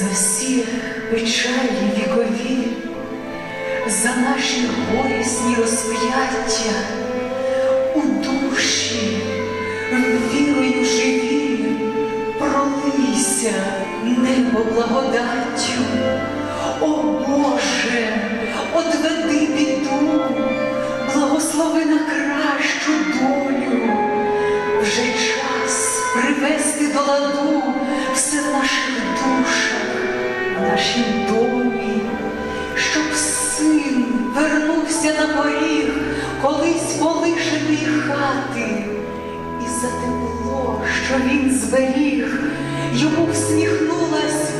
за всі печалі вікові, за наші горісні розп'яття у душі вірою живі, пролийся небо благодаттю. О Боже, одведи біду, благослови на кращу долю. Вже час привести до ладу все в нашім домі, щоб син вернувся на поріг колись полишеної хати, і за тепло, що він зберіг, йому всміхнулась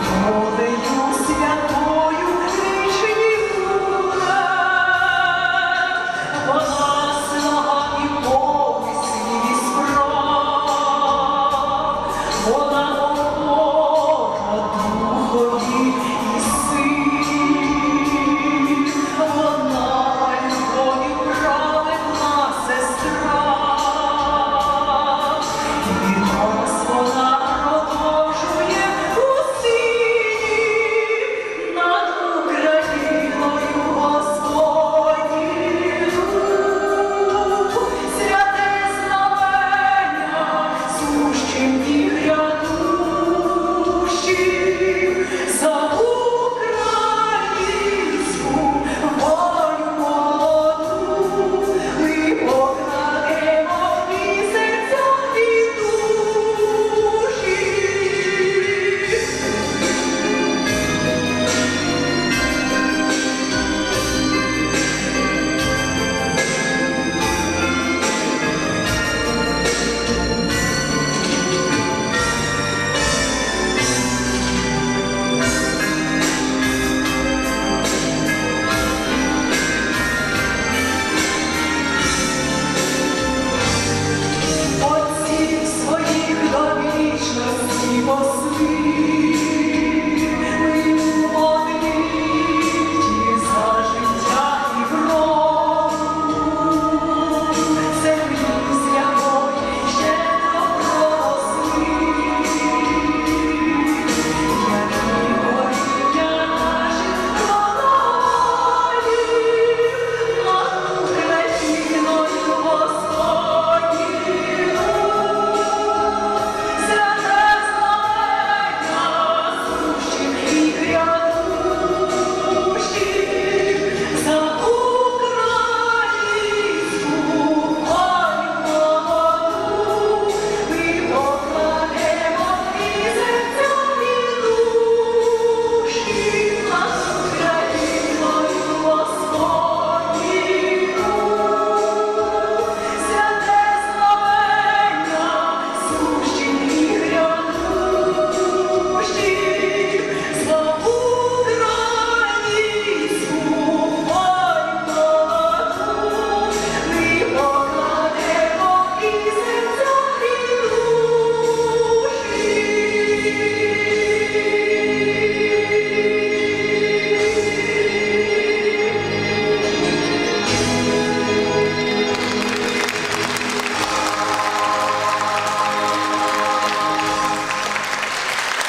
Oh.